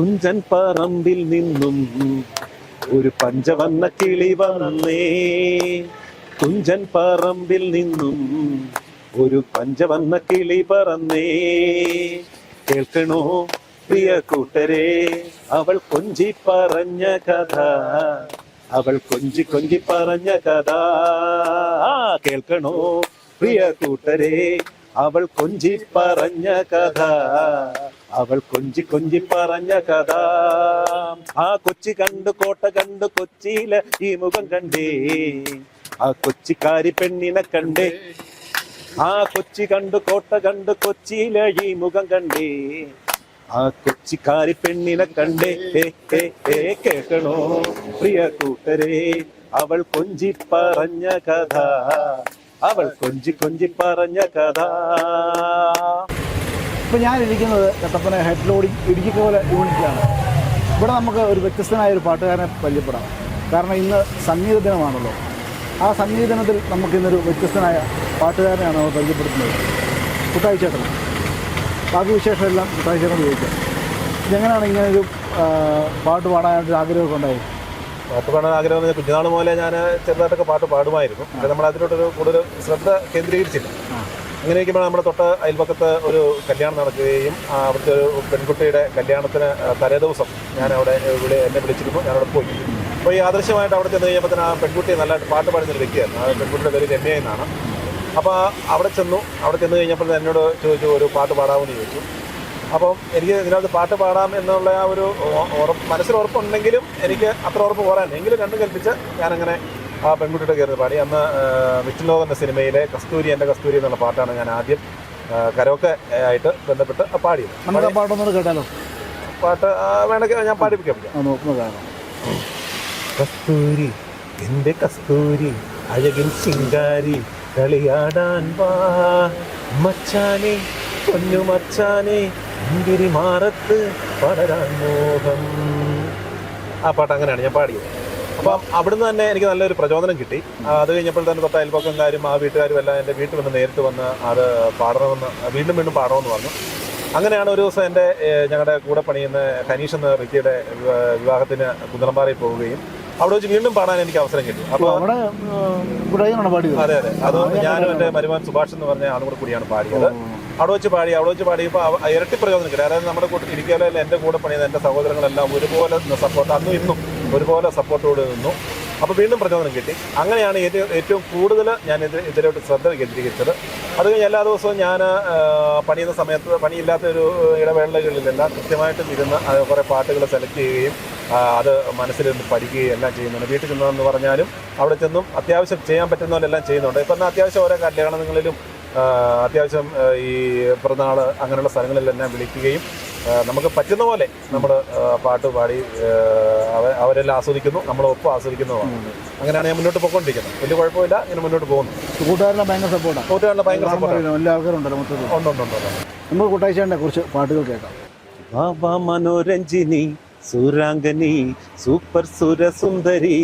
തുഞ്ചൻ പറമ്പിൽ നിന്നും ഒരു പഞ്ചവന്ന കിളി വന്നേ. തുഞ്ചൻ പറമ്പിൽ നിന്നും ഒരു പഞ്ചവന്ന കിളി പറന്നേ. കേൾക്കണോ പ്രിയ കൂട്ടരെ അവൾ കൊഞ്ചി പറഞ്ഞ കഥ. അവൾ കൊഞ്ചി കൊഞ്ചി പറഞ്ഞ കഥ. കേൾക്കണോ പ്രിയ കൂട്ടരെ അവൾ കൊഞ്ചി പറഞ്ഞ കഥ. അവൾ കൊഞ്ചി കൊഞ്ചി പറഞ്ഞ കഥ. ആ കൊച്ചി കണ്ടു കോട്ട കണ്ടു കൊച്ചിയിലെ ഈ മുഖം കണ്ടേ. ആ കൊച്ചിക്കാരി പെണ്ണിനെ കണ്ടേ. ആ കൊച്ചി കണ്ടു കോട്ട കണ്ടു കൊച്ചിയിലെ ഈ മുഖം കണ്ടേ. ആ കൊച്ചിക്കാരി പെണ്ണിനെ കണ്ടേ. കേൾക്കണോ പ്രിയ കൂട്ടരെ? അവൾ കൊഞ്ചി പറഞ്ഞ കഥ. അവൾ കൊഞ്ചി കൊഞ്ചി പറഞ്ഞ കഥ. ഇപ്പോൾ ഞാൻ ഇരിക്കുന്നത് കട്ടപ്പന ഹെഡ് ലോഡിംഗ് പോലെ യൂണിറ്റിലാണ്. ഇവിടെ നമുക്ക് ഒരു വ്യത്യസ്തനായ ഒരു പാട്ടുകാരനെ പരിചയപ്പെടാം. കാരണം ഇന്ന് സംഗീത ദിനമാണല്ലോ. ആ സംഗീത ദിനത്തിൽ നമുക്കിന്നൊരു വ്യത്യസ്തനായ പാട്ടുകാരനെയാണ് നമ്മൾ പരിചയപ്പെടുത്തുന്നത്. കുട്ടായി ചേട്ടൻ. ബാക്കി വിശേഷമെല്ലാം കുട്ടായി ചേട്ടൻ ചോദിക്കാം ഇതെങ്ങനെയാണ് ഇങ്ങനൊരു പാട്ട് പാടാനായിട്ട് ആഗ്രഹമൊക്കെ ഉണ്ടായത്? പാട്ട് പാടാൻ ആഗ്രഹം എന്ന് കുഞ്ഞുനാൾ മുതലേ ഞാൻ ചെറുതായിട്ടൊക്കെ പാട്ട് പാടുമായിരുന്നു. പക്ഷെ നമ്മൾ അതിലോട്ടൊരു കൂടുതൽ ശ്രദ്ധ കേന്ദ്രീകരിച്ചില്ല. അങ്ങനെ ഇരിക്കുമ്പോൾ നമ്മുടെ തൊട്ട് അയൽപക്കത്ത് ഒരു കല്യാണം നടക്കുകയും അവിടുത്തെ ഒരു പെൺകുട്ടിയുടെ കല്യാണത്തിന് തലേ ദിവസം ഞാൻ അവിടെ വിളി എന്നെ വിളിച്ചിരുന്നു. ഞാൻ അവിടെ പോയി. അപ്പോൾ ഈ ആദർശമായിട്ട് അവിടെ ചെന്ന് കഴിഞ്ഞപ്പോൾ തന്നെ ആ പെൺകുട്ടി നല്ലതായിട്ട് പാട്ട് പാടുന്ന ഒരു വ്യക്തിയായിരുന്നു ആ പെൺകുട്ടിയുടെ പേര് രമ്യ എന്നാണ്. അപ്പോൾ അവിടെ ചെന്നു. അവിടെ ചെന്ന് കഴിഞ്ഞപ്പോൾ എന്നോട് ചോദിച്ചു ഒരു പാട്ട് പാടാമെന്ന് ചോദിച്ചു. അപ്പം എനിക്ക് ഇതിനകത്ത് പാട്ട് പാടാം എന്നുള്ള ആ ഒരു ഉറപ്പ് മനസ്സിൽ ഉറപ്പുണ്ടെങ്കിലും എനിക്ക് അത്ര ഉറപ്പ് പോരാൻ എങ്കിലും രണ്ടും കൽപ്പിച്ച് ഞാനങ്ങനെ ആ പെൺകുട്ടിയുടെ കയറി പാടി. അന്ന് വിഷ്ണുലോക എന്ന സിനിമയിലെ കസ്തൂരി എന്റെ കസ്തൂരി എന്നുള്ള പാട്ടാണ് ഞാൻ ആദ്യം കരോക്കെ ആയിട്ട് ബന്ധപ്പെട്ട് പാടിയത്. നമുക്ക് പാട്ടൊന്നുകൂടെ കേട്ടാലോ? പാട്ട് വേണമെങ്കിൽ ഞാൻ പാടിപ്പിക്കാം കസ്തൂരി എന്റെ കസ്തൂരി അഴകിൻ ചിങ്കാരി കളിയാടാൻ വാ. മച്ചാനെ പൊന്നു മച്ചാനെ മുന്തിരി മാറത്ത് പടരാൻ മോഹം. ആ പാട്ട് അങ്ങനെയാണ് ഞാൻ പാടിയത്. അപ്പം അവിടുന്ന് തന്നെ എനിക്ക് നല്ലൊരു പ്രചോദനം കിട്ടി. അത് കഴിഞ്ഞപ്പോൾ തന്നെ തൊട്ട് അയൽപ്പക്കംകാരും ആ വീട്ടുകാരും എല്ലാം എന്റെ വീട്ടിൽ വന്ന് നേരിട്ട് വന്ന് അത് പാടണമെന്ന് വീണ്ടും വീണ്ടും പാടണമെന്ന് പറഞ്ഞു. അങ്ങനെയാണ് ഒരു ദിവസം എന്റെ ഞങ്ങളുടെ കൂടെ പണിയുന്ന ഹനീഷ് എന്ന വ്യക്തിയുടെ വിവാഹത്തിന് കുന്തളംപാറയിൽ പോവുകയും അവിടെ വെച്ച് വീണ്ടും പാടാൻ എനിക്ക് അവസരം കിട്ടി. അപ്പോൾ അവിടെ അതെ അതെ. അത് ഞാനും എന്റെ മരുമാൻ സുഭാഷ് എന്ന് പറഞ്ഞ ആളും കൂടെ കൂടിയാണ് പാടിയത്. അവിടെ വെച്ച് പാടി അവിടെ വെച്ച് പാടിയപ്പോൾ ഇരട്ടി പ്രയോജനം കിട്ടി. അതായത് നമ്മുടെ കൂട്ടത്തിൽ ഇരിക്കാലും എന്റെ കൂടെ പണിയുന്ന എന്റെ സഹോദരങ്ങളെല്ലാം ഒരുപോലെ സപ്പോർട്ട് അന്നും ഇന്നും ഒരുപോലെ സപ്പോർട്ടോട് നിന്നു. അപ്പോൾ വീണ്ടും പ്രചോദനം കിട്ടി. അങ്ങനെയാണ് ഏറ്റവും കൂടുതൽ ഞാൻ ഇത് ഇതിലോട്ട് ശ്രദ്ധ കേന്ദ്രീകരിച്ചത്. അത് കഴിഞ്ഞ് എല്ലാ ദിവസവും ഞാൻ പണിയുന്ന സമയത്ത് പണിയില്ലാത്ത ഒരു ഇടവേളകളിലെല്ലാം കൃത്യമായിട്ടും ഇരുന്ന് കുറേ പാട്ടുകൾ സെലക്ട് ചെയ്യുകയും അത് മനസ്സിലിരുന്ന് പഠിക്കുകയും എല്ലാം ചെയ്യുന്നുണ്ട്. വീട്ടിൽ ചെന്നതെന്ന് പറഞ്ഞാലും അവിടെ ചെന്നും അത്യാവശ്യം ചെയ്യാൻ പറ്റുന്നവരെല്ലാം ചെയ്യുന്നുണ്ട്. ഇപ്പം എന്നാൽ അത്യാവശ്യം ഓരോ കല്യാണങ്ങളിലും അത്യാവശ്യം ഈ പിറന്നാൾ അങ്ങനെയുള്ള സ്ഥലങ്ങളിലെല്ലാം വിളിക്കുകയും നമുക്ക് പറ്റുന്ന പോലെ നമ്മൾ പാട്ട് പാടി അവരെല്ലാം ആസ്വദിക്കുന്നു നമ്മളൊപ്പം ആസ്വദിക്കുന്നതുമാണ് അങ്ങനെയാണ് ഞാൻ മുന്നോട്ട് പോയിക്കൊണ്ടിരിക്കുന്നത്. വലിയ കുഴപ്പമില്ല ഇങ്ങനെ മുന്നോട്ട് പോകുന്നു. കൂട്ടുകാരുടെ ഭയങ്കര സപ്പോർട്ടാണ് കൂട്ടുകാരുടെ ഭയങ്കര സപ്പോർട്ടാണ് എല്ലാ ആൾക്കാരും ഉണ്ടല്ലോ മൊത്തത്തിൽ. ഉണ്ട് ഉണ്ട് ഉണ്ട് ഉണ്ട്. നമുക്ക് കുട്ടായി ചേട്ടനെ കുറിച്ച് പാട്ടുകൾ കേൾക്കാം. ബാബ മനോരഞ്ജിനി സുരാംഗനി സൂപ്പർ സുരസുന്ദരി.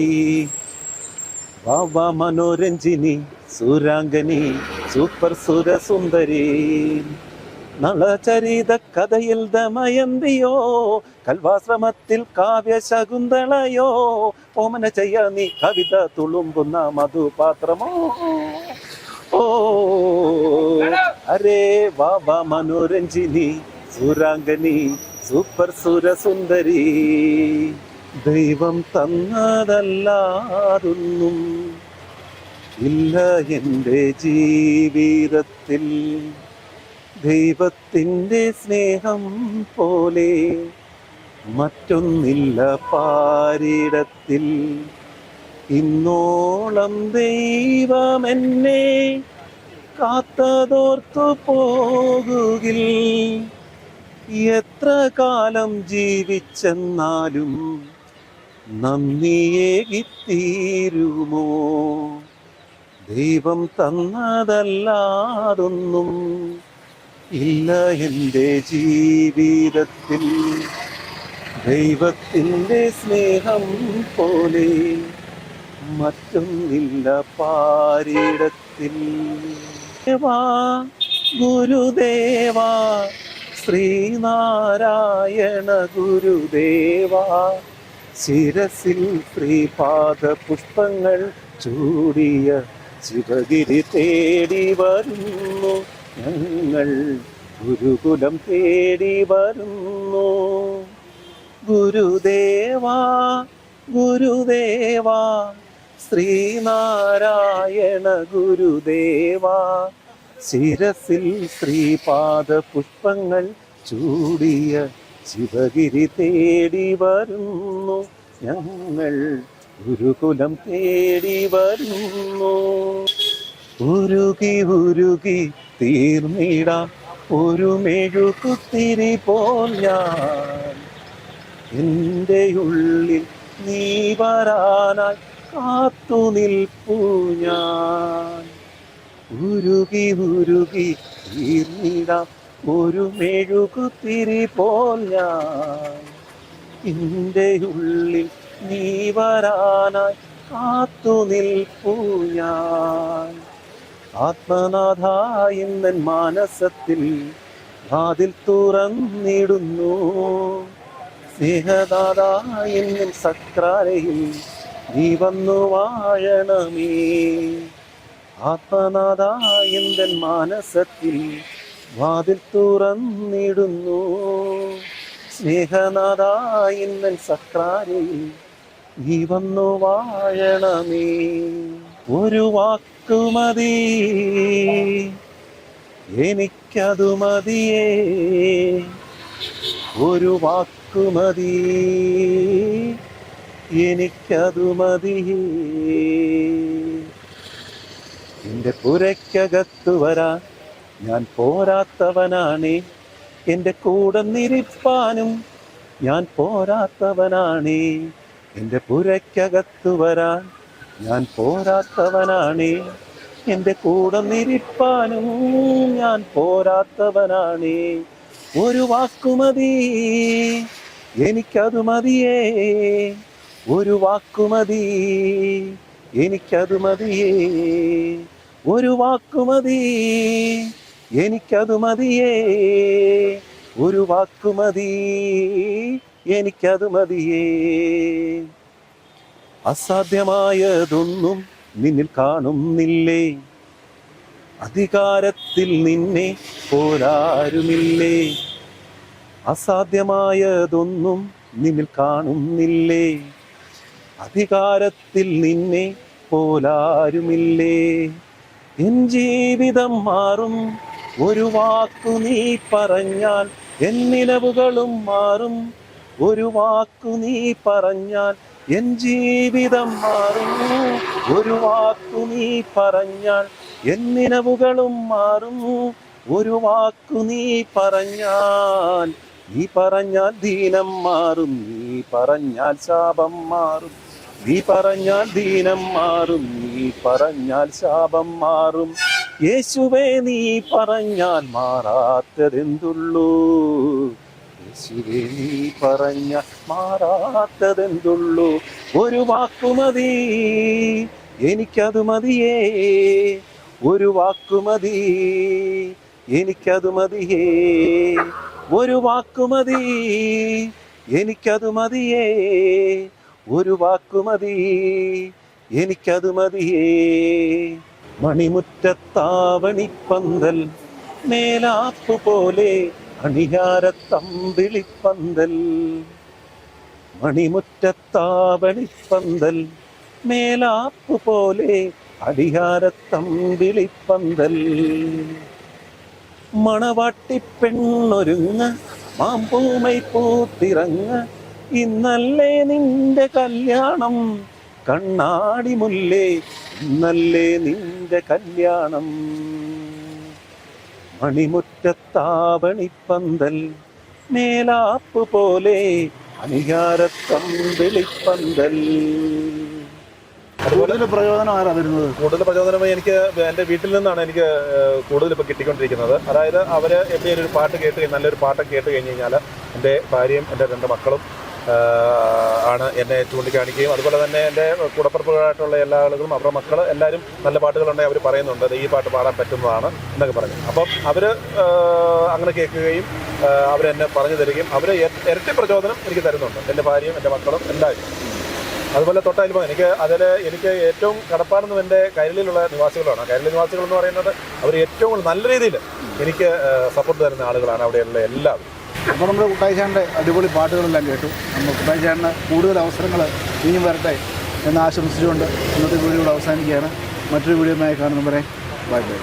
ബാബ മനോരഞ്ജിനി സുരാംഗനി സൂപ്പർ സുരസുന്ദരി. നളചരിത കഥയിൽ ദമയന്തിയോ കൽവാശ്രമത്തിൽ കാവ്യ ശകുന്തളയോ ഓമന ചെയ്യ നീ കവിത തുളുമ്പുന്ന മധുപാത്രമോ? ഓ അരേ വാബ മനോരഞ്ജിനി സുരാംഗനി സൂപ്പർ സുരസുന്ദരി. ദൈവം തന്നതല്ലാതൊന്നും ഇല്ല എന്റെ ജീവിതത്തിൽ ദൈവത്തിന്റെ സ്നേഹം പോലെ മറ്റൊന്നില്ല പാരിടത്തിൽ. ഇന്നോളം ദൈവം എന്നെ കാത്തതോർത്തു പോകുകിൽ. എത്ര കാലം ജീവിച്ചെന്നാലും നന്ദിയേകിത്തീരുമോ ദൈവം തന്നതല്ലാതൊന്നും ഇല്ല എന്റെ ജീവിതത്തിൽ. ദൈവത്തിന്റെ സ്നേഹം പോലെ മറ്റൊന്നില്ല പാരിടത്തിൽ. ദേവാ ഗുരുദേവാ ശ്രീനാരായണ ഗുരുദേവാ. ശിരസിൽ ശ്രീപാദ പുഷ്പങ്ങൾ ചൂടിയ ശിവഗിരി തേടി വരുന്നു. ഞങ്ങൾ ഗുരുകുലം തേടി വരുന്നു. ഗുരുദേവാ ഗുരുദേവാ ശ്രീനാരായണ ഗുരുദേവാ. ശിരസിൽ ശ്രീപാദ പുഷ്പങ്ങൾ ചൂടിയ ശിവഗിരി തേടി വരുന്നു. ഞങ്ങൾ ഗുരുകുലം തേടി വരുന്നു. ഉരുകി ഉരുകി തീർന്നിടാം ഒരു മെഴുകുത്തിരി പോൽ ഞാൻ. എന്റെ ഉള്ളിൽ നീ വരാനായി കാത്തു നിൽപ്പു ഞാൻ. ഉരുകി ഉരുകി തീർന്നിടാം ഒരു മെഴുകുത്തിരി പോൽ ഞാൻ. എന്റെ ഉള്ളിൽ നീ വരാനായി കാത്തു നിൽപ്പൂ ഞാൻ. ആത്മനാഥ എന്നൻ മാനസത്തിൽ വാതിൽ തുറന്നിടുന്നു. സ്നേഹദാത എന്നും സക്രാലയിൽ നീ വന്നു വാഴണമേ. ആത്മനാഥ എന്തൻ മാനസത്തിൽ വാതിൽ തുറന്നിടുന്നു. സ്നേഹനാഥ എന്നൻ സക്രാരയിൽ നീ വന്നു വാഴണമേ ഒരു വാക്കുമതി എനിക്കതു മതിയേ. ഒരു വാക്കുമതി എനിക്കതു മതിയേ എന്റെ പുരയ്ക്കകത്തു വരാൻ ഞാൻ പോരാത്തവനാണേ. എന്റെ കൂടെ നിരിപ്പാനും ഞാൻ പോരാത്തവനാണേ. എന്റെ പുരയ്ക്കകത്തു വരാൻ ഞാൻ പോരാത്തവനാണേ. എന്റെ കൂടെ നിരിപ്പാനും ഞാൻ പോരാത്തവനാണേ. ഒരു വാക്കുമതി എനിക്കതു മതിയേ. ഒരു വാക്കുമതി എനിക്കതു മതിയേ. ഒരു വാക്കുമതി എനിക്കതു മതിയേ. ഒരു വാക്കുമതി എനിക്കത് മതിയേ. അസാധ്യമായതൊന്നും നിന്നിൽ കാണുന്നില്ലേ? അധികാരത്തിൽ നിന്നെ പോരാരുമില്ലേ? അസാധ്യമായതൊന്നും നിന്നിൽ കാണുന്നില്ലേ? അധികാരത്തിൽ നിന്നെ പോലാരുമില്ലേ എൻ ജീവിതം മാറും. ഒരു വാക്കു നീ പറഞ്ഞാൽ എൻ നിലവുകളും മാറും. ഒരു വാക്കു നീ പറഞ്ഞാൽ എൻ ജീവിതം മാറും. ഒരു വാക്കു നീ പറഞ്ഞാൽ എൻ നിലവുകളും മാറും. ഒരു വാക്കു നീ പറഞ്ഞാൽ നീ പറഞ്ഞാൽ ദീനം മാറും. നീ പറഞ്ഞാൽ ശാപം മാറും. നീ പറഞ്ഞാൽ ദീനം മാറും. നീ പറഞ്ഞാൽ ശാപം മാറും. യേശുവേ നീ പറഞ്ഞാൽ മാറാത്തതെന്തുള്ളൂ? യേശുവേ നീ പറഞ്ഞ മാറാത്തതെന്തുള്ളൂ? ഒരു വാക്കുമതി എനിക്കത് മതിയേ. ഒരു വാക്കുമതി എനിക്കത് മതിയേ. ഒരു വാക്കുമതി എനിക്കത് മതിയേ. ഒരു വാക്കുമതി എനിക്കത് മതിയേ. മണിമുറ്റത്താവണിപ്പന്തൽ മേലാപ്പു പോലെ അണിയാരത്തമ്പിളിപ്പന്തൽ മണിമുറ്റത്താവണിപ്പന്തൽ മേലാപ്പു പോലെ അടിയാരത്തമ്പിളിപ്പന്തൽ മണവാട്ടിപ്പെണ്ണൊരുങ്ങ മാമ്പൂമൈ പൂത്തിറങ്ങ ഇന്നല്ലേ നിന്റെ കല്യാണം കണ്ണാടി മുല്ലേ ഇന്നല്ലേ നിന്റെ കല്യാണം. മണിമുറ്റത്താവണിപ്പന്തൽ മേലാപ്പ് പോലെ അണിയാരത്തമ്പിളിപ്പന്തൽ കൂടുതൽ പ്രയോജനം ആരാ തരുന്നത്? കൂടുതൽ പ്രചോദനമായി എനിക്ക് എന്റെ വീട്ടിൽ നിന്നാണ് എനിക്ക് കൂടുതൽ ഇപ്പോൾ കിട്ടിക്കൊണ്ടിരിക്കുന്നത്. അതായത് അവർ എന്തെങ്കിലും ഒരു പാട്ട് കേട്ട് നല്ലൊരു പാട്ടൊക്കെ കേട്ട് കഴിഞ്ഞ് കഴിഞ്ഞാൽ എന്റെ ഭാര്യയും എന്റെ രണ്ട് മക്കളും ആണ് എന്നെ ചൂണ്ടിക്കാണിക്കുകയും അതുപോലെ തന്നെ എന്റെ കൂടപ്പുറപ്പുകളായിട്ടുള്ള എല്ലാ ആളുകളും അവരുടെ മക്കൾ എല്ലാവരും നല്ല പാട്ടുകളുണ്ടെങ്കിൽ അവർ പറയുന്നുണ്ട് "ദേ ഈ പാട്ട് പാടാൻ പറ്റുന്നതാണ് എന്നൊക്കെ പറഞ്ഞു. അപ്പം അവർ അങ്ങനെ കേൾക്കുകയും അവരെന്നെ പറഞ്ഞു തരികയും അവർ ഇരട്ടി പ്രചോദനം എനിക്ക് തരുന്നുണ്ട് എന്റെ ഭാര്യയും എന്റെ മക്കളും എല്ലാവരും. അതുപോലെ തൊട്ടയൽപ്പം എനിക്ക് അതിൽ എനിക്ക് ഏറ്റവും കടപ്പാടുന്നത് എന്റെ കൈരളിയിലുള്ള നിവാസികളാണ്. കൈരളി നിവാസികൾ എന്ന് പറയുന്നത് അവർ ഏറ്റവും നല്ല രീതിയിൽ എനിക്ക് സപ്പോർട്ട് തരുന്ന ആളുകളാണ് അവിടെയുള്ള എല്ലാവരും. അപ്പോൾ നമ്മുടെ കുട്ടായിച്ചാന്റെ അടിപൊളി പാട്ടുകളെല്ലാം കേട്ടു. നമ്മൾ കുട്ടായിച്ചാടിന് കൂടുതൽ അവസരങ്ങൾ ഇനിയും വരട്ടെ എന്ന് ആശംസിച്ചുകൊണ്ട് ഇന്നത്തെ വീഡിയോ അവസാനിക്കുകയാണ്. മറ്റൊരു വീഡിയോയുമായി കാണുന്നവരെ ബൈ ബൈ.